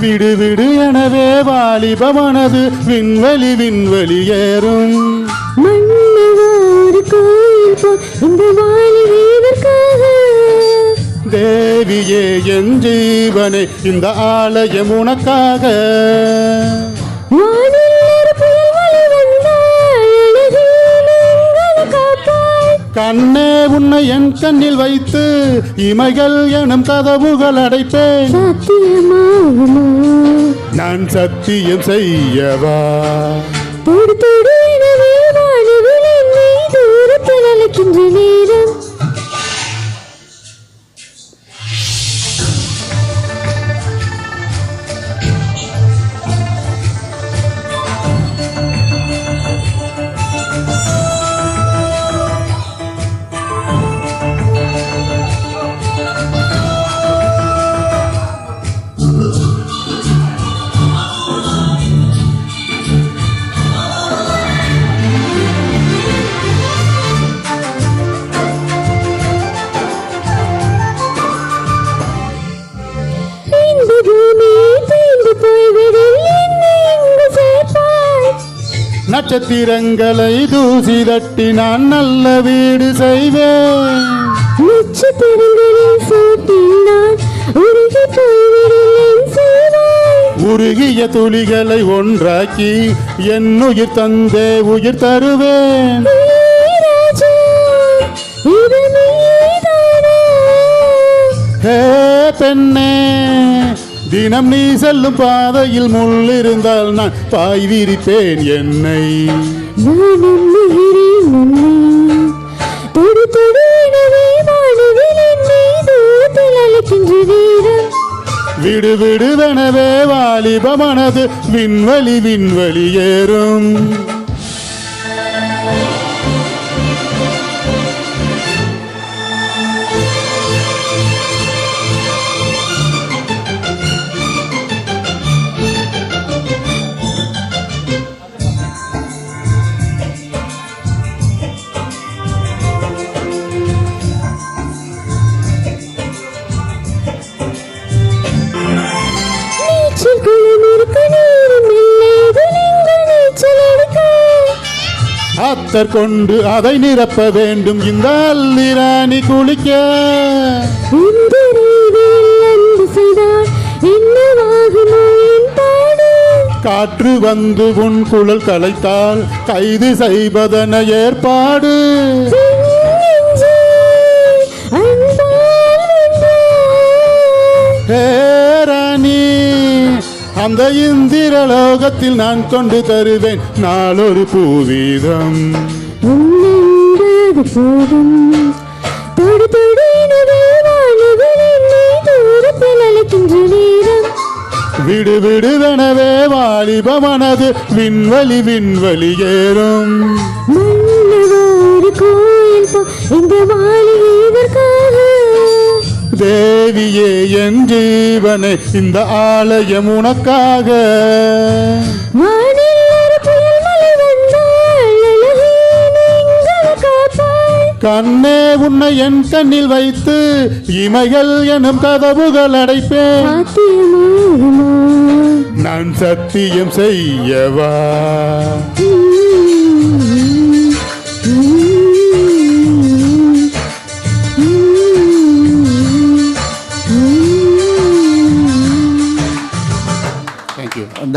விடு விடு எனவே வாலிபமனது விண்வெளி விண்வெளி ஏறும். தேவியே என் ஜீவனே இந்த ஆலயம் உனக்காக. கண்ணே உன்னை என் கண்ணில் வைத்து இமைகள் எனும் கதவுகள் அடைப்பேன். நான் சத்தியம் செய்யவா? நட்சத்திரங்களை தூசி தட்டி நான் நல்ல வீடு செய்வேன். உருகிய துளிகளை ஒன்றாக்கி என் உயிர் தந்தே உயிர் தருவேன். பெண்ணே தினம் நீ செல்லும் பாதையில் முள் இருந்தால் நான் பாய் விரிப்பேன் என்னை. விடு விடுவெனவே வாலிபமனது விண்வெளி விண்வெளி ஏறும். அத்தர் கொண்டு அதை நிரப்ப வேண்டும். இந்த அல்லிராணி குளிக்க. காற்று வந்து உன் குழல் கலைத்தால் கைது செய்வதன ஏற்பாடு. ஹே அந்த இந்திரலோகத்தில் நான் கொண்டு தருவேன் நாளொரு பூவீதம். போதும். விடு விடுவெனவே வாலிபமனது விண்வெளி விண்வெளி ஏறும். கோயில் இந்த மாளிகை இதற்காக தேவியே என் ஜீவனை இந்த ஆலயம் உனக்காக. கண்ணே உன்னை என் கண்ணில் வைத்து இமைகள் எனும் கதவுகள் அடைப்பேன். நான் சத்தியம் செய்யவா?